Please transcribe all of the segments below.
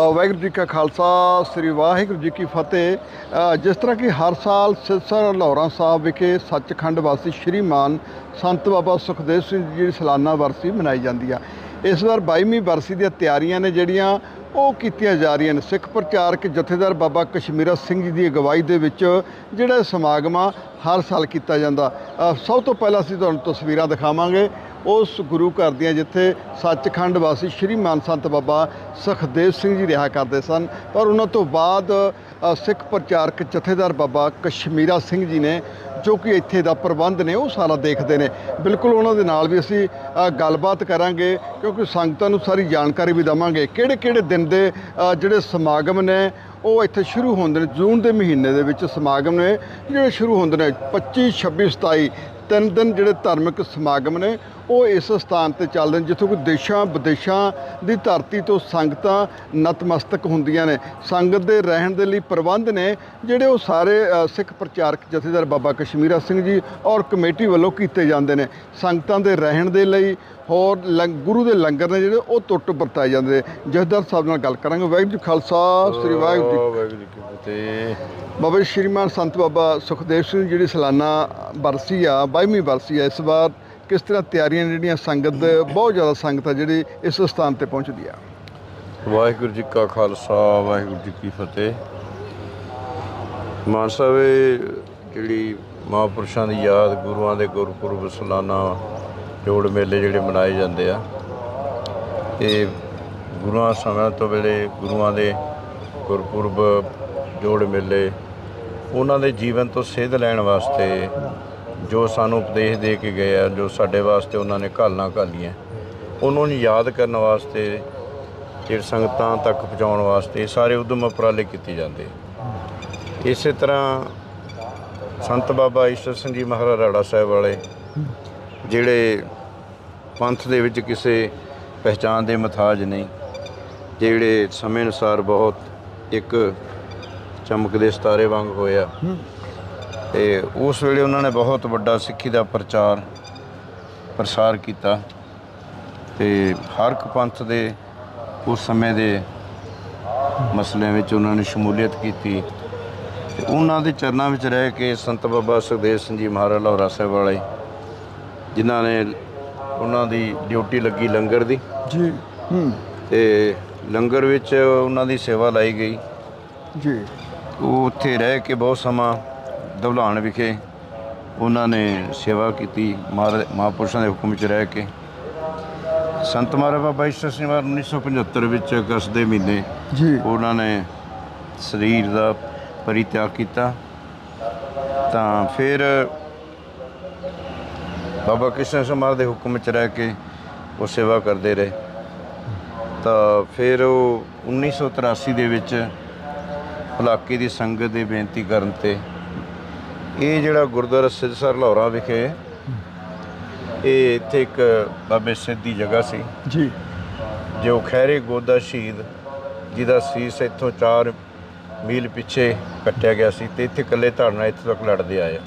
ਵਾਹਿਗੁਰੂ ਜੀ ਕਾ ਖਾਲਸਾ, ਸ੍ਰੀ ਵਾਹਿਗੁਰੂ ਜੀ ਕੀ ਫਤਿਹ। ਜਿਸ ਤਰ੍ਹਾਂ ਕਿ ਹਰ ਸਾਲ ਸਿਰਸਰ ਲਾਹੌਰਾ ਸਾਹਿਬ ਵਿਖੇ ਸੱਚਖੰਡ ਵਾਸੀ ਸ਼੍ਰੀਮਾਨ ਸੰਤ ਬਾਬਾ ਸੁਖਦੇਵ ਸਿੰਘ ਜੀ ਦੀ ਸਾਲਾਨਾ ਵਰਸੀ ਮਨਾਈ ਜਾਂਦੀ ਆ। ਇਸ ਵਾਰ 22ਵੀਂ ਵਰਸੀ ਦੀਆਂ ਤਿਆਰੀਆਂ ਨੇ ਜਿਹੜੀਆਂ ਉਹ ਕੀਤੀਆਂ ਜਾ ਰਹੀਆਂ ਨੇ। ਸਿੱਖ ਪ੍ਰਚਾਰਕ ਜਥੇਦਾਰ ਬਾਬਾ ਕਸ਼ਮੀਰਾ ਸਿੰਘ ਜੀ ਦੀ ਅਗਵਾਈ ਦੇ ਵਿੱਚ ਜਿਹੜਾ ਸਮਾਗਮ ਆ ਹਰ ਸਾਲ ਕੀਤਾ ਜਾਂਦਾ। ਸਭ ਤੋਂ ਪਹਿਲਾਂ ਅਸੀਂ ਤੁਹਾਨੂੰ ਤਸਵੀਰਾਂ ਦਿਖਾਵਾਂਗੇ। ਉਸ ਗੁਰੂ ਘਰ ਦੀਆਂ ਜਿੱਥੇ ਸੱਚਖੰਡ ਵਾਸੀ ਸ਼੍ਰੀ ਮਾਨ ਸੰਤ ਬਾਬਾ ਸੁਖਦੇਵ ਸਿੰਘ ਜੀ ਰਿਹਾ ਕਰਦੇ ਸਨ, ਪਰ ਉਹਨਾਂ ਤੋਂ ਬਾਅਦ ਸਿੱਖ ਪ੍ਰਚਾਰਕ ਜਥੇਦਾਰ ਬਾਬਾ ਕਸ਼ਮੀਰਾ ਸਿੰਘ ਜੀ ਨੇ, ਜੋ ਕਿ ਇੱਥੇ ਦਾ ਪ੍ਰਬੰਧ ਨੇ, ਉਹ ਸਾਰਾ ਦੇਖਦੇ ਨੇ। ਬਿਲਕੁਲ ਉਹਨਾਂ ਦੇ ਨਾਲ ਵੀ ਅਸੀਂ ਗੱਲਬਾਤ ਕਰਾਂਗੇ, ਕਿਉਂਕਿ ਸੰਗਤਾਂ ਨੂੰ ਸਾਰੀ ਜਾਣਕਾਰੀ ਵੀ ਦਵਾਂਗੇ। ਕਿਹੜੇ ਕਿਹੜੇ ਦਿਨ ਦੇ ਜਿਹੜੇ ਸਮਾਗਮ ਨੇ, ਉਹ ਇੱਥੇ ਸ਼ੁਰੂ ਹੁੰਦੇ ਨੇ, ਜੂਨ ਦੇ ਮਹੀਨੇ ਦੇ ਵਿੱਚ ਸਮਾਗਮ ਨੇ, ਜਿਹੜੇ ਸ਼ੁਰੂ ਹੁੰਦੇ ਨੇ 25 26 27 ਤਿੰਨ ਦਿਨ ਜਿਹੜੇ ਧਾਰਮਿਕ ਸਮਾਗਮ ਨੇ ਉਹ ਇਸ ਸਥਾਨ ਤੇ ਚੱਲਦੇ ਨੇ ਜਿੱਥੋਂ ਕਿ ਦੇਸ਼ਾਂ ਵਿਦੇਸ਼ਾਂ ਦੀ ਧਰਤੀ ਤੋਂ ਸੰਗਤਾਂ ਨਤਮਸਤਕ ਹੁੰਦੀਆਂ ਨੇ। ਸੰਗਤ ਦੇ ਰਹਿਣ ਦੇ ਲਈ ਪ੍ਰਬੰਧ ਨੇ ਜਿਹੜੇ ਉਹ ਸਾਰੇ ਸਿੱਖ ਪ੍ਰਚਾਰਕ ਜਥੇਦਾਰ ਬਾਬਾ ਕਸ਼ਮੀਰਾ ਸਿੰਘ ਜੀ ਔਰ ਕਮੇਟੀ ਵੱਲੋਂ ਕੀਤੇ ਜਾਂਦੇ ਨੇ। ਸੰਗਤਾਂ ਦੇ ਰਹਿਣ ਦੇ ਲਈ ਹੋਰ ਗੁਰੂ ਦੇ ਲੰਗਰ ਨੇ ਜਿਹੜੇ ਉਹ ਟੁੱਟ ਵਰਤਾਏ ਜਾਂਦੇ ਨੇ। ਜਥੇਦਾਰ ਸਾਹਿਬ ਨਾਲ ਗੱਲ ਕਰਾਂਗੇ। ਵਾਹਿਗੁਰੂ ਜੀ ਖਾਲਸਾ ਸ੍ਰੀ ਵਾਹਿਗੁਰੂ ਜੀ ਕੀ ਫਤਿਹ। ਬਾਬਾ ਸ਼੍ਰੀਮਾਨ ਸੰਤ ਬਾਬਾ ਸੁਖਦੇਵ ਸਿੰਘ ਜਿਹੜੀ ਸਾਲਾਨਾ ਬਰਸੀ ਆ। 22ਵੀਂ ਬਰਸੀ ਆ ਇਸ ਵਾਰ ਕਿਸ ਤਰ੍ਹਾਂ ਤਿਆਰੀਆਂ ਜਿਹੜੀਆਂ ਸੰਗਤ ਬਹੁਤ ਜ਼ਿਆਦਾ ਸੰਗਤ ਆ ਜਿਹੜੀ ਇਸ ਸਥਾਨ ਤੇ ਪਹੁੰਚਦੀ ਆ? ਵਾਹਿਗੁਰੂ ਜੀ ਕਾ ਖਾਲਸਾ, ਵਾਹਿਗੁਰੂ ਜੀ ਕੀ ਫਤਿਹ। ਮਾਨ ਸਾਹਿਬ, ਇਹ ਜਿਹੜੀ ਮਹਾਂਪੁਰਸ਼ਾਂ ਦੀ ਯਾਦ, ਗੁਰੂਆਂ ਦੇ ਗੁਰਪੁਰਬ, ਸਲਾਨਾ ਜੋੜ ਮੇਲੇ ਜਿਹੜੇ ਮਨਾਏ ਜਾਂਦੇ ਆ, ਇਹ ਗੁਰੂਆਂ ਸਮਿਆਂ ਤੋਂ ਵੇਲੇ ਗੁਰੂਆਂ ਦੇ ਗੁਰਪੁਰਬ, ਜੋੜ ਮੇਲੇ, ਉਹਨਾਂ ਦੇ ਜੀਵਨ ਤੋਂ ਸੇਧ ਲੈਣ ਵਾਸਤੇ ਜੋ ਸਾਨੂੰ ਉਪਦੇਸ਼ ਦੇ ਕੇ ਗਏ ਆ, ਜੋ ਸਾਡੇ ਵਾਸਤੇ ਉਹਨਾਂ ਨੇ ਘਾਲਣਾ ਘਾਲੀਆਂ, ਉਹਨਾਂ ਨੂੰ ਯਾਦ ਕਰਨ ਵਾਸਤੇ ਜਿਹੜੇ ਸੰਗਤਾਂ ਤੱਕ ਪਹੁੰਚਾਉਣ ਵਾਸਤੇ ਸਾਰੇ ਉਦਮ ਉਪਰਾਲੇ ਕੀਤੇ ਜਾਂਦੇ ਇਸੇ ਤਰ੍ਹਾਂ ਸੰਤ ਬਾਬਾ ਈਸ਼ਰ ਸਿੰਘ ਜੀ ਮਹਾਰਾਜ ਰਾੜਾ ਸਾਹਿਬ ਵਾਲੇ, ਜਿਹੜੇ ਪੰਥ ਦੇ ਵਿੱਚ ਕਿਸੇ ਪਹਿਚਾਨ ਦੇ ਮਥਾਜ ਨਹੀਂ, ਜਿਹੜੇ ਸਮੇਂ ਅਨੁਸਾਰ ਬਹੁਤ ਇੱਕ ਚਮਕਦੇ ਸਤਾਰੇ ਵਾਂਗ ਹੋਇਆ ਤੇ ਉਸ ਵੇਲੇ ਉਹਨਾਂ ਨੇ ਬਹੁਤ ਵੱਡਾ ਸਿੱਖੀ ਦਾ ਪ੍ਰਚਾਰ ਪ੍ਰਸਾਰ ਕੀਤਾ ਤੇ ਹਰ ਇੱਕ ਪੰਥ ਦੇ ਉਸ ਸਮੇਂ ਦੇ ਮਸਲਿਆਂ ਵਿੱਚ ਉਹਨਾਂ ਨੇ ਸ਼ਮੂਲੀਅਤ ਕੀਤੀ ਤੇ ਉਹਨਾਂ ਦੇ ਚਰਨਾਂ ਵਿੱਚ ਰਹਿ ਕੇ ਸੰਤ ਬਾਬਾ ਸੁਖਦੇਵ ਸਿੰਘ ਜੀ ਮਹਾਰਾਜ ਲਾਹੌਰਾ ਸਾਹਿਬ ਵਾਲੇ ਜਿਨ੍ਹਾਂ ਨੇ ਉਹਨਾਂ ਦੀ ਡਿਊਟੀ ਲੱਗੀ ਲੰਗਰ ਦੀ ਜੀ ਹੂੰ। ਤੇ ਲੰਗਰ ਵਿੱਚ ਉਹਨਾਂ ਦੀ ਸੇਵਾ ਲਾਈ ਗਈ। ਜੀ। ਉਹ ਉੱਥੇ ਰਹਿ ਕੇ ਬਹੁਤ ਸਮਾਂ ਦਵਲਾਨ ਵਿਖੇ ਉਹਨਾਂ ਨੇ ਸੇਵਾ ਕੀਤੀ ਮਹਾਂਪੁਰਸ਼ਾਂ ਦੇ ਹੁਕਮ ਵਿੱਚ ਰਹਿ ਕੇ। ਸੰਤ ਮਹਾਰਾਜ ਬਾਬਾ ਈਸ਼ਰ ਸਿੰਘ ਮਹਾਰਾਜ 1975 ਵਿੱਚ ਅਗਸਤ ਦੇ ਮਹੀਨੇ ਜੀ। ਉਹਨਾਂ ਨੇ ਸਰੀਰ ਦਾ ਪਰਿਤਿਆਗ ਕੀਤਾ। ਤਾਂ ਫਿਰ ਬਾਬਾ ਕ੍ਰਿਸ਼ਨ ਸਿੰਘ ਮਹਾਰਾਜ ਦੇ ਹੁਕਮ ਵਿੱਚ ਰਹਿ ਕੇ ਉਹ ਸੇਵਾ ਕਰਦੇ ਰਹੇ। ਤਾਂ ਫਿਰ ਉਹ 1983 ਦੇ ਵਿੱਚ ਇਲਾਕੇ ਦੀ ਸੰਗਤ ਦੀ ਬੇਨਤੀ ਕਰਨ ਤੇ ਇਹ ਜਿਹੜਾ ਗੁਰਦੁਆਰਾ ਸਿੱਧਸਰ ਲਾਹੌਰਾ ਵਿਖੇ ਇਹ ਇੱਥੇ ਇੱਕ ਬਾਬੇ ਸਿੱਧ ਦੀ ਜਗ੍ਹਾ ਸੀ। ਜੀ। ਜੋ ਖੈਰੇ ਗੋਦਾ ਸ਼ਹੀਦ ਜਿਹਦਾ ਸੀਸ ਇੱਥੋਂ 4 ਮੀਲ ਪਿੱਛੇ ਕੱਟਿਆ ਗਿਆ ਸੀ ਤੇ ਇੱਥੇ ਇਕੱਲੇ ਧਰਨਾ ਇੱਥੇ ਤੱਕ ਲੜਦੇ ਆਏ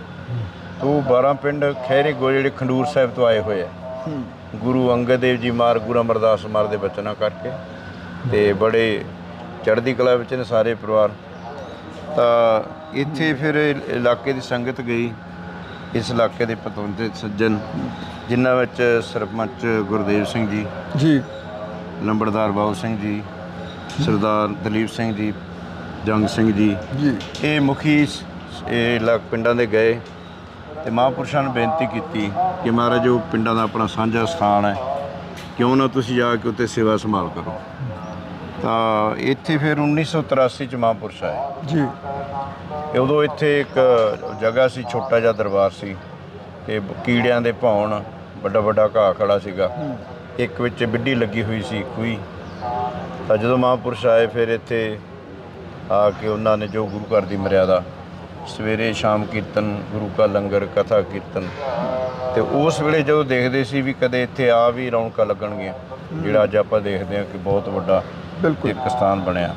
ਤੋ 12 ਪਿੰਡ ਖੈਰੇ ਗੋ ਜਿਹੜੇ ਖੰਡੂਰ ਸਾਹਿਬ ਤੋਂ ਆਏ ਹੋਏ ਆ। ਗੁਰੂ ਅੰਗਦ ਦੇਵ ਜੀ ਮਾਰ ਗੁਰੂ ਅਮਰਦਾਸ ਮਾਰ ਦੇ ਬਚਨਾਂ ਕਰਕੇ ਤੇ ਬੜੇ ਚੜ੍ਹਦੀ ਕਲਾ ਵਿੱਚ ਨੇ ਸਾਰੇ ਪਰਿਵਾਰ। ਤਾਂ ਇੱਥੇ ਫਿਰ ਇਲਾਕੇ ਦੀ ਸੰਗਤ ਗਈ ਇਸ ਇਲਾਕੇ ਦੇ ਪਤਵੰਤੇ ਸੱਜਣ ਜਿਨ੍ਹਾਂ ਵਿੱਚ ਸਰਪੰਚ ਗੁਰਦੇਵ ਸਿੰਘ ਜੀ ਜੀ। ਲੰਬੜਦਾਰ ਬਾਬੂ ਸਿੰਘ ਜੀ ਸਰਦਾਰ ਦਲੀਪ ਸਿੰਘ ਜੀ ਜੰਗ ਸਿੰਘ ਜੀ। ਜੀ। ਇਹ ਮੁਖੀ ਇਹ ਇਲਾਕ ਪਿੰਡਾਂ ਦੇ ਗਏ ਤੇ ਮਹਾਂਪੁਰਸ਼ਾਂ ਨੂੰ ਬੇਨਤੀ ਕੀਤੀ ਕਿ ਮਹਾਰਾਜ ਉਹ ਪਿੰਡਾਂ ਦਾ ਆਪਣਾ ਸਾਂਝਾ ਸਥਾਨ ਹੈ। ਕਿਉਂ ਨਾ ਤੁਸੀਂ ਜਾ ਕੇ ਉੱਤੇ ਸੇਵਾ ਸੰਭਾਲ ਕਰੋ। ਤਾਂ ਇੱਥੇ ਫਿਰ 1983 ਚ ਮਹਾਂਪੁਰਸ਼ ਆਏ। ਜੀ। ਉਦੋਂ ਇੱਥੇ ਇੱਕ ਜਗ੍ਹਾ ਸੀ ਛੋਟਾ ਜਿਹਾ ਦਰਬਾਰ ਸੀ ਤੇ ਕੀੜਿਆਂ ਦੇ ਭੌਣ ਵੱਡਾ ਵੱਡਾ ਘਾਹ ਖੜਾ ਸੀਗਾ। ਇੱਕ ਵਿੱਚ ਬਿੱਡੀ ਲੱਗੀ ਹੋਈ ਸੀ ਖੂਹੀ। ਤਾਂ ਜਦੋਂ ਮਹਾਂਪੁਰਸ਼ ਆਏ ਫਿਰ ਇੱਥੇ ਆ ਕੇ ਉਹਨਾਂ ਨੇ ਜੋ ਗੁਰੂ ਘਰ ਦੀ ਮਰਿਆਦਾ ਸਵੇਰੇ ਸ਼ਾਮ ਕੀਰਤਨ ਗੁਰੂ ਕਾ ਲੰਗਰ ਕਥਾ ਕੀਰਤਨ ਤੇ ਉਸ ਵੇਲੇ ਜਦੋਂ ਦੇਖਦੇ ਸੀ ਵੀ ਕਦੇ ਇੱਥੇ ਆ ਵੀ ਰੌਣਕਾਂ ਲੱਗਣਗੀਆਂ ਜਿਹੜਾ ਅੱਜ ਆਪਾਂ ਦੇਖਦੇ ਹਾਂ ਕਿ ਬਹੁਤ ਵੱਡਾ ਬਿਲਕੁਲ। ਤੀਰਥ ਸਥਾਨ ਬਣਿਆ।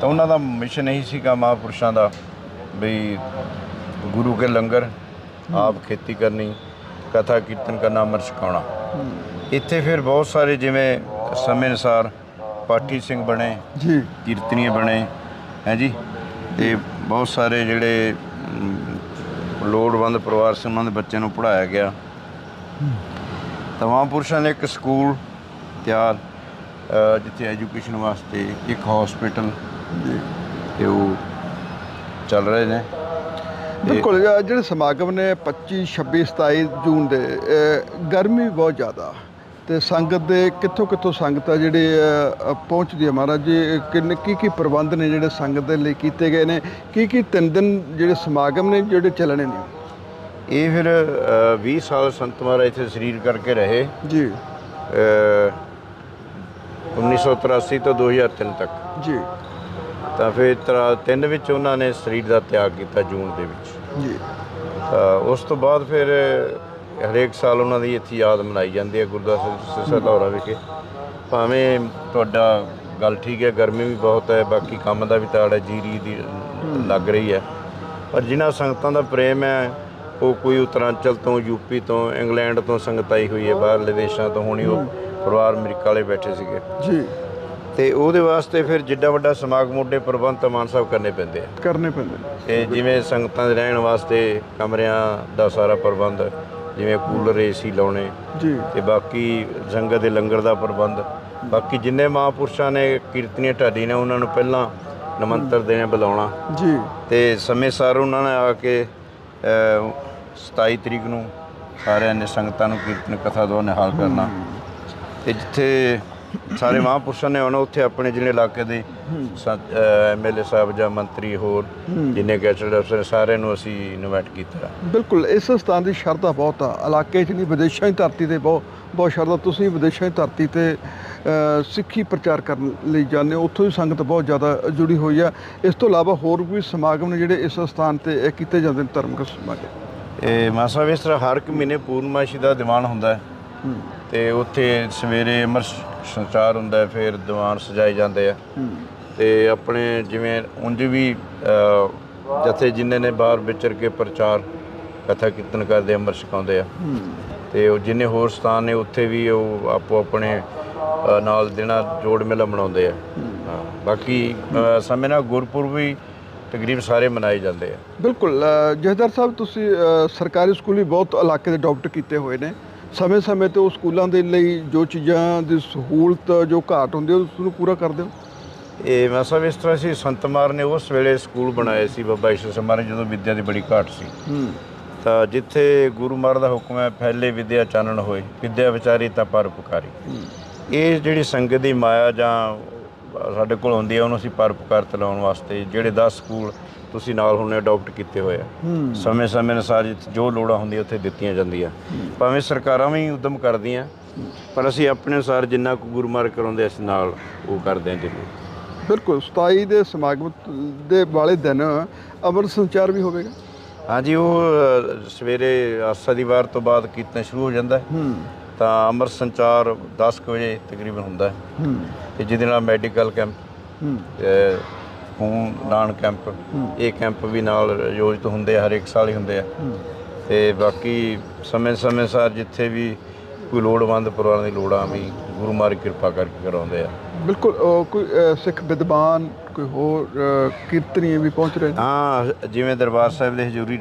ਤਾਂ ਉਹਨਾਂ ਦਾ ਮਿਸ਼ਨ ਇਹੀ ਸੀਗਾ ਮਹਾਂਪੁਰਸ਼ਾਂ ਦਾ ਵੀ ਗੁਰੂ ਕੇ ਲੰਗਰ ਆਪ ਖੇਤੀ ਕਰਨੀ ਕਥਾ ਕੀਰਤਨ ਕਰਨਾ ਅਮਰ ਛਕਾਉਣਾ। ਇੱਥੇ ਫਿਰ ਬਹੁਤ ਸਾਰੇ ਜਿਵੇਂ ਸਮੇਂ ਅਨੁਸਾਰ ਪਾਠੀ ਸਿੰਘ ਬਣੇ ਜੀ। ਕੀਰਤਨੀਏ ਬਣੇ ਹੈ ਜੀ? ਤੇ ਬਹੁਤ ਸਾਰੇ ਜਿਹੜੇ ਲੋੜਵੰਦ ਪਰਿਵਾਰ ਸੀ ਉਹਨਾਂ ਦੇ ਬੱਚਿਆਂ ਨੂੰ ਪੜ੍ਹਾਇਆ ਗਿਆ। ਤਾਂ ਮਹਾਂਪੁਰਸ਼ਾਂ ਨੇ ਇੱਕ ਸਕੂਲ ਤਿਆਰ ਜਿੱਥੇ ਐਜੂਕੇਸ਼ਨ ਵਾਸਤੇ ਇੱਕ ਹਸਪੀਟਲ ਤੇ ਉਹ ਚੱਲ ਰਹੇ ਨੇ। ਬਿਲਕੁਲ ਜਿਹੜੇ ਸਮਾਗਮ ਨੇ 25 26 27 ਜੂਨ ਦੇ ਗਰਮੀ ਬਹੁਤ ਜ਼ਿਆਦਾ ਤੇ ਸੰਗਤ ਦੇ ਕਿੱਥੋਂ ਕਿੱਥੋਂ ਸੰਗਤ ਆ ਜਿਹੜੇ ਪਹੁੰਚਦੀ ਹੈ ਮਹਾਰਾਜ ਜੀ? ਕਿੰਨੇ ਕੀ ਕੀ ਪ੍ਰਬੰਧ ਨੇ ਜਿਹੜੇ ਸੰਗਤ ਦੇ ਲਈ ਕੀਤੇ ਗਏ ਨੇ? ਕੀ ਕੀ ਤਿੰਨ ਦਿਨ ਜਿਹੜੇ ਸਮਾਗਮ ਨੇ ਜਿਹੜੇ ਚੱਲਣੇ ਨੇ? ਇਹ ਫਿਰ ਅ, 20 ਸਾਲ ਸੰਤ ਮਹਾਰਾਜ ਇੱਥੇ ਸਰੀਰ ਕਰਕੇ ਰਹੇ। ਜੀ। 1983 ਤੋਂ 2003 ਤੱਕ। ਜੀ। ਤਾਂ ਫਿਰ ਤਰਾ ਤਿੰਨ ਵਿੱਚ ਉਹਨਾਂ ਨੇ ਸਰੀਰ ਦਾ ਤਿਆਗ ਕੀਤਾ ਜੂਨ ਦੇ ਵਿੱਚ। ਜੀ। ਤਾਂ ਉਸ ਤੋਂ ਬਾਅਦ ਫਿਰ ਹਰੇਕ ਸਾਲ ਉਹਨਾਂ ਦੀ ਇੱਥੇ ਯਾਦ ਮਨਾਈ ਜਾਂਦੀ ਹੈ ਗੁਰਦਾਸ ਸਿਸਰ ਲਾਹੌਰਾ ਵਿਖੇ। ਭਾਵੇਂ ਤੁਹਾਡਾ ਗੱਲ ਠੀਕ ਹੈ ਗਰਮੀ ਵੀ ਬਹੁਤ ਹੈ ਬਾਕੀ ਕੰਮ ਦਾ ਵੀ ਤਾੜ ਹੈ ਜੀਰੀ ਦੀ ਲੱਗ ਰਹੀ ਹੈ। ਪਰ ਜਿਨ੍ਹਾਂ ਸੰਗਤਾਂ ਦਾ ਪ੍ਰੇਮ ਹੈ ਉਹ ਕੋਈ ਉਤਰਾਂਚਲ ਤੋਂ ਯੂਪੀ ਤੋਂ ਇੰਗਲੈਂਡ ਤੋਂ ਸੰਗਤ ਆਈ ਹੋਈ ਹੈ ਬਾਹਰਲੇ ਦੇਸ਼ਾਂ ਤੋਂ ਹੋਣੀ ਉਹ ਪਰਿਵਾਰ ਅਮਰੀਕਾ ਵਾਲੇ ਬੈਠੇ ਸੀਗੇ। ਜੀ। ਤੇ ਉਹਦੇ ਵਾਸਤੇ ਫਿਰ ਜਿੱਡਾ ਵੱਡਾ ਸਮਾਗਮ ਉਹਦੇ ਪ੍ਰਬੰਧ ਤਾਂ ਮਾਨ ਸਾਹਿਬ ਕਰਨੇ ਪੈਂਦੇ ਆ। ਕਰਨੇ ਪੈਂਦੇ ਤੇ ਜਿਵੇਂ ਸੰਗਤਾਂ ਦੇ ਰਹਿਣ ਵਾਸਤੇ ਕਮਰਿਆਂ ਦਾ ਸਾਰਾ ਪ੍ਰਬੰਧ ਜਿਵੇਂ ਕੂਲਰ ਏਸੀ ਲਾਉਣੇ ਜੀ। ਤੇ ਬਾਕੀ ਸੰਗਤ ਦੇ ਲੰਗਰ ਦਾ ਪ੍ਰਬੰਧ। ਬਾਕੀ ਜਿੰਨੇ ਮਹਾਂਪੁਰਸ਼ਾਂ ਨੇ ਕੀਰਤਨੀਆਂ ਢਾਡੀ ਨੇ ਉਹਨਾਂ ਨੂੰ ਪਹਿਲਾਂ ਨਮੰਤਰ ਦੇਣੇ ਬੁਲਾਉਣਾ। ਜੀ। ਤੇ ਸਮੇਂ ਸਾਰ ਉਹਨਾਂ ਨੇ ਆ ਕੇ ਅ, 27 ਤਰੀਕ ਨੂੰ ਸਾਰਿਆਂ ਨੇ ਸੰਗਤਾਂ ਨੂੰ ਕੀਰਤਨ ਕਥਾ ਦੋ ਨਿਹਾਲ ਕਰਨਾ। ਤੇ ਜਿੱਥੇ ਸਾਰੇ ਮਹਾਂਪੁਰਸ਼ਾਂ ਨੇ ਆਉਣਾ ਉੱਥੇ ਆਪਣੇ ਜਿਹੜੇ ਇਲਾਕੇ ਦੇ ਐਮਐਲਏ ਸਾਹਿਬ ਜਾਂ ਮੰਤਰੀ ਹੋਰ ਜਿੰਨੇ ਗੈਸਟ ਅਫਸਰ ਸਾਰਿਆਂ ਨੂੰ ਅਸੀਂ ਇਨਵਾਈਟ ਕੀਤਾ। ਬਿਲਕੁਲ ਇਸ ਸਥਾਨ ਦੀ ਸ਼ਰਧਾ ਬਹੁਤ ਆ। ਇਲਾਕੇ 'ਚ ਨਹੀਂ ਵਿਦੇਸ਼ਾਂ ਦੀ ਧਰਤੀ ਤੇ ਬਹੁਤ ਬਹੁਤ ਸ਼ਰਧਾ। ਤੁਸੀਂ ਵਿਦੇਸ਼ਾਂ ਦੀ ਧਰਤੀ ਤੇ ਸਿੱਖੀ ਪ੍ਰਚਾਰ ਕਰਨ ਲਈ ਜਾਂਦੇ ਹੋ ਉੱਥੋਂ ਦੀ ਸੰਗਤ ਬਹੁਤ ਜ਼ਿਆਦਾ ਜੁੜੀ ਹੋਈ ਆ। ਇਸ ਤੋਂ ਇਲਾਵਾ ਹੋਰ ਵੀ ਸਮਾਗਮ ਨੇ ਜਿਹੜੇ ਇਸ ਸਥਾਨ ਤੇ ਕੀਤੇ ਜਾਂਦੇ ਨੇ ਧਾਰਮਿਕ ਸਮਾਗਮ ਇਹ ਮਾਸਾ ਇਸ ਤਰ੍ਹਾਂ ਹਰ ਇੱਕ ਮਹੀਨੇ ਪੂਰਨਮਾਸ਼ੀ ਦਾ ਦੀਵਾਨ ਹੁੰਦਾ ਹੂੰ। ਤੇ ਉੱਥੇ ਸਵੇਰੇ ਅਮਰ ਸੰਚਾਰ ਹੁੰਦਾ ਫਿਰ ਦੀਵਾਨ ਸਜਾਏ ਜਾਂਦੇ ਆ। ਤੇ ਆਪਣੇ ਜਿਵੇਂ ਉਂਝ ਵੀ ਜਥੇ ਜਿੰਨੇ ਨੇ ਬਾਹਰ ਵਿਚਰ ਕੇ ਪ੍ਰਚਾਰ ਕਥਾ ਕੀਰਤਨ ਕਰਦੇ ਅੰਮ੍ਰਿਤ ਛਕਾਉਂਦੇ ਆ। ਤੇ ਉਹ ਜਿੰਨੇ ਹੋਰ ਸਥਾਨ ਨੇ ਉੱਥੇ ਵੀ ਉਹ ਆਪੋ ਆਪਣੇ ਨਾਲ ਦੇਣਾ ਜੋੜ ਮੇਲਾ ਮਨਾਉਂਦੇ ਆ। ਬਾਕੀ ਸਮੇਂ ਨਾਲ ਗੁਰਪੁਰਬ ਵੀ ਤਕਰੀਬ ਸਾਰੇ ਮਨਾਏ ਜਾਂਦੇ ਆ। ਬਿਲਕੁਲ ਅ, ਜਥੇਦਾਰ ਸਾਹਿਬ ਤੁਸੀਂ ਸਰਕਾਰੀ ਸਕੂਲ ਵੀ ਬਹੁਤ ਇਲਾਕੇ ਦੇ ਡਾਕਟਰ ਕੀਤੇ ਹੋਏ ਨੇ। ਸਮੇਂ-ਸਮੇਂ ਤੇ ਉਹ ਸਕੂਲਾਂ ਦੇ ਲਈ ਜੋ ਚੀਜ਼ਾਂ ਦੀ ਸਹੂਲਤ ਜੋ ਘਾਟ ਹੁੰਦੀ ਉਸ ਨੂੰ ਪੂਰਾ ਕਰਦੇ ਹੋ ਇਹ ਮੈਂ ਸਭ ਇਸ ਤਰ੍ਹਾਂ ਸੀ ਸੰਤ ਮਾਰ ਨੇ ਉਸ ਵੇਲੇ ਸਕੂਲ ਬਣਾਏ ਸੀ ਬਾਬਾ ਈਸ਼ਰ ਸਮਾਰੇ ਜਦੋਂ ਵਿਦਿਆ ਦੀ ਬੜੀ ਘਾਟ ਸੀ। ਤਾਂ ਜਿੱਥੇ ਗੁਰੂ ਮਹਾਰਾਜ ਦਾ ਹੁਕਮ ਹੈ ਫੈਲੇ ਵਿਦਿਆ ਚਾਨਣ ਹੋਏ ਵਿਦਿਆ ਵਿਚਾਰੀ ਤਾਂ ਪਰ ਪੁਕਾਰੀ। ਇਹ ਜਿਹੜੀ ਸੰਗਤ ਦੀ ਮਾਇਆ ਜਾਂ ਸਾਡੇ ਕੋਲ ਹੁੰਦੀ ਹੈ ਉਹਨੂੰ ਅਸੀਂ ਪਰਪਕਾਰ ਤਲਾਉਣ ਵਾਸਤੇ ਜਿਹੜੇ 10 ਸਕੂਲ ਤੁਸੀਂ ਨਾਲ ਹੁਣੇ ਅਡਾਪਟ ਕੀਤੇ ਹੋਏ ਆ। ਹੂੰ। ਸਮੇਂ ਸਮੇਂ ਅਨੁਸਾਰ ਜੋ ਲੋੜਾਂ ਹੁੰਦੀਆਂ ਉੱਥੇ ਦਿੱਤੀਆਂ ਜਾਂਦੀਆਂ। ਭਾਵੇਂ ਸਰਕਾਰਾਂ ਵੀ ਉਦਮ ਕਰਦੀਆਂ ਪਰ ਅਸੀਂ ਆਪਣੇ ਅਨੁਸਾਰ ਜਿੰਨਾ ਕੁ ਗੁਰੂ ਮਹਾਰਾਜ ਕਰਾਉਂਦੇ ਅਸੀਂ ਨਾਲ ਉਹ ਕਰਦੇ ਹਾਂ ਜ਼ਰੂਰ। ਬਿਲਕੁਲ 27 ਦੇ ਸਮਾਗਮ ਦੇ ਵਾਲੇ ਦਿਨ ਅਮਰ ਸੰਚਾਰ ਵੀ ਹੋਵੇਗਾ? ਹਾਂਜੀ ਉਹ ਸਵੇਰੇ ਆਸਾ ਦੀ ਵਾਰ ਤੋਂ ਬਾਅਦ ਕੀਰਤਨ ਸ਼ੁਰੂ ਹੋ ਜਾਂਦਾ ਹੈ। ਤਾਂ ਅਮਰ ਸੰਚਾਰ 10 ਕੁ ਵਜੇ ਤਕਰੀਬਨ ਹੁੰਦਾ ਹੈ। ਤੇ ਜਿਹਦੇ ਨਾਲ ਮੈਡੀਕਲ ਕੈਂਪ ਖੂਨ ਦਾਨ ਕੈਂਪ ਇਹ ਕੈਂਪ ਵੀ ਨਾਲ ਆਯੋਜਿਤ ਹੁੰਦੇ ਆ ਹਰੇਕ ਸਾਲ ਹੀ ਹੁੰਦੇ ਆ। ਤੇ ਬਾਕੀ ਸਮੇਂ ਸਮੇਂ ਸਾਰ ਜਿੱਥੇ ਵੀ ਕੋਈ ਲੋੜਵੰਦ ਪਰਿਵਾਰਾਂ ਦੀ ਲੋੜਾਂ ਵੀ ਗੁਰੂ ਮਹਾਰਾਜ ਕਿਰਪਾ ਕਰਕੇ ਕਰਾਉਂਦੇ ਆ। ਬਿਲਕੁਲ ਕੋਈ ਅ, ਸਿੱਖ ਵਿਦਵਾਨ ਕੋਈ ਹੋਰ ਅ, ਕੀਰਤਨੀਏ ਵੀ ਪਹੁੰਚ ਰਹੇ ਨੇ? ਹਾਂ ਜਿਵੇਂ ਦਰਬਾਰ ਸਾਹਿਬ ਦੇ ਹਜ਼ੂਰੀ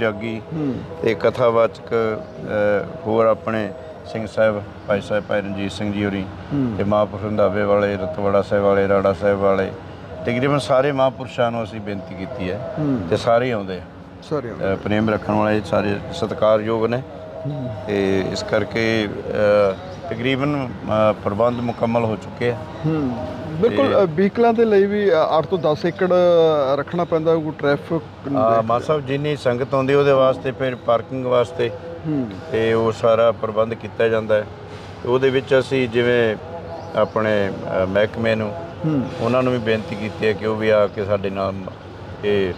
ਹੂੰ। ਤੇ ਕਥਾਵਾਚਕ ਅ, ਹੋਰ ਆਪਣੇ ਸਿੰਘ ਸਾਹਿਬ ਭਾਈ ਸਾਹਿਬ ਭਾਈ ਰਣਜੀਤ ਸਿੰਘ ਜੀ ਹੋਰੀ। ਤੇ ਮਹਾਂਪੁਰਸ਼ ਰੰਧਾਵੇ ਵਾਲੇ ਰਤਵਾੜਾ ਸਾਹਿਬ ਵਾਲੇ ਰਾੜਾ ਸਾਹਿਬ ਵਾਲੇ ਤਕਰੀਬਨ ਸਾਰੇ ਮਹਾਂਪੁਰਸ਼ਾਂ ਨੂੰ ਅਸੀਂ ਬੇਨਤੀ ਕੀਤੀ ਹੈ ਤੇ ਸਾਰੇ ਆਉਂਦੇ ਆ। ਸਾਰੇ ਪ੍ਰੇਮ ਰੱਖਣ ਵਾਲੇ ਸਾਰੇ ਸਤਿਕਾਰਯੋਗ ਨੇ। ਤੇ ਇਸ ਕਰਕੇ ਤਕਰੀਬਨ ਪ੍ਰਬੰਧ ਮੁਕੰਮਲ ਹੋ ਚੁੱਕੇ ਆ। ਬਿਲਕੁਲ ਵਹੀਕਲਾਂ ਦੇ ਲਈ ਵੀ 8 ਤੋਂ 10 ਏਕੜ ਰੱਖਣਾ ਪੈਂਦਾ ਕੋਈ ਟ੍ਰੈਫਿਕ ਮਾਨ ਸਾਹਿਬ ਜਿੰਨੀ ਸੰਗਤ ਆਉਂਦੀ ਉਹਦੇ ਵਾਸਤੇ ਫਿਰ ਪਾਰਕਿੰਗ ਵਾਸਤੇ ਤੇ ਉਹ ਸਾਰਾ ਪ੍ਰਬੰਧ ਕੀਤਾ ਜਾਂਦਾ ਹੈ। ਉਹਦੇ ਵਿੱਚ ਅਸੀਂ ਜਿਵੇਂ ਆਪਣੇ ਮਹਿਕਮੇ ਨੂੰ। ਉਹਨਾਂ ਨੂੰ ਵੀ ਬੇਨਤੀ ਕੀਤੀ ਹੈ ਕਿ ਉਹ ਵੀ ਆ ਕੇ ਸਾਡੇ ਨਾਲ ਇਹ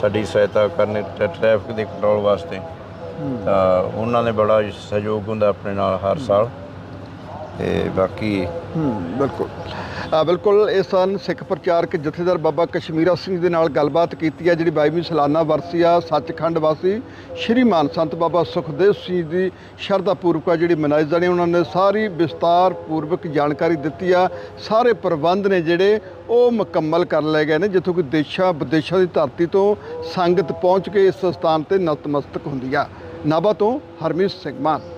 ਸਾਡੀ ਸਹਾਇਤਾ ਕਰਨ ਟ੍ਰੈ- ਟ੍ਰੈਫਿਕ ਦੇ ਕੰਟਰੋਲ ਵਾਸਤੇ। ਤਾਂ ਉਹਨਾਂ ਨੇ ਬੜਾ ਸਹਿਯੋਗ ਹੁੰਦਾ ਆਪਣੇ ਨਾਲ ਹਰ ਸਾਲ। ਤੇ ਬਾਕੀ ਹੂੰ, ਬਿਲਕੁਲ। ਆ ਬਿਲਕੁਲ, ਇਹ ਸਨ ਸਿੱਖ ਪ੍ਰਚਾਰਕ ਜਥੇਦਾਰ ਬਾਬਾ ਕਸ਼ਮੀਰਾ ਸਿੰਘ ਦੇ ਨਾਲ ਗੱਲਬਾਤ ਕੀਤੀ ਹੈ, ਜਿਹੜੀ 22ਵੀਂ ਸਾਲਾਨਾ ਵਰਸੀ ਆ, ਸੱਚਖੰਡ ਵਾਸੀ ਸ਼੍ਰੀ ਮਾਨ ਸੰਤ ਬਾਬਾ ਸੁਖਦੇਵ ਸਿੰਘ ਦੀ ਸ਼ਰਧਾ ਪੂਰਵਕ ਆ, ਜਿਹੜੀ ਮਨਾਈ ਜਾਣੀ, ਉਹਨਾਂ ਨੇ ਸਾਰੀ ਵਿਸਤਾਰ ਪੂਰਵਕ ਜਾਣਕਾਰੀ ਦਿੱਤੀ ਆ। ਸਾਰੇ ਪ੍ਰਬੰਧ ਨੇ ਜਿਹੜੇ, ਉਹ ਮੁਕੰਮਲ ਕਰ ਲਏ ਗਏ ਨੇ, ਜਿੱਥੋਂ ਕਿ ਦੇਸ਼ਾਂ ਵਿਦੇਸ਼ਾਂ ਦੀ ਧਰਤੀ ਤੋਂ ਸੰਗਤ ਪਹੁੰਚ ਕੇ ਇਸ ਸਥਾਨ ਤੇ ਨਤਮਸਤਕ ਹੁੰਦੀ ਆ। ਨਾਭਾ ਤੋਂ ਹਰਮੀਤ ਸਿੰਘ ਮਾਨ।